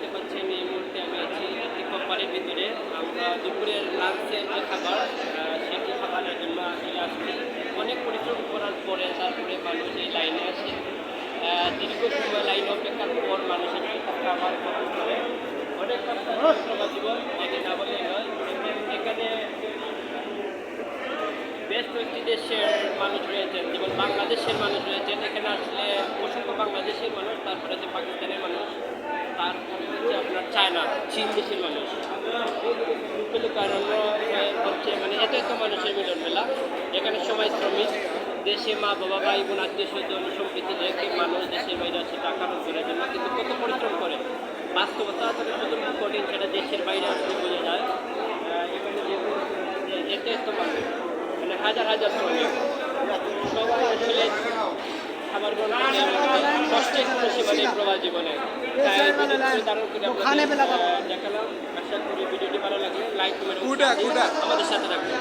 দেখতে পাচ্ছেন এই মুহূর্তে আমি আছি একটি কোম্পানির ভিতরে। আমরা দুপুরের লাঞ্চের যে খাবার সেটি খাবারের জন্য আসলে আসছি। অনেক পরিশ্রম করার পরে তারপরে মানুষ এই লাইনে আসে। দীর্ঘ সময় লাইনে অপেক্ষার পর মানুষ একটি খাবার গ্রহণ করে অনেক জীবন না বলে এখানে বেশ কয়েকটি দেশের মানুষ রয়েছেন, যেমন বাংলাদেশের মানুষ রয়েছেন। এখানে আসলে অসংখ্য বাংলাদেশের মানুষ, তারপরে যে হচ্ছে চায়না চীন দেশের মানুষ। এগুলো কারণ হচ্ছে মানে এত এত মানুষের মিলন মেলা এখানে সবাই শ্রমিক, দেশে মা বাবা, ভাই বোন, আত্মীয় স্বজন, সম্প্রীতি রেখে মানুষ দেশের বাইরে আসে টাকা রোজগারের জন্য, কিন্তু কত পরিশ্রম করে। বাস্তবতা আসলে কতটুকু কঠিন, সেটা দেশের বাইরে আসলে বোঝা যায়। এখানে এত এত মানুষ মানে হাজার হাজার শ্রমিক। সবাই আসলে খাবার গ্রহণ করতে কষ্টের নেই প্রবাস জীবনে দেখালাম আশা করি ভিডিওটি ভালো লাগলে লাইক কমেন্ট। আমাদের সাথে রাখবেন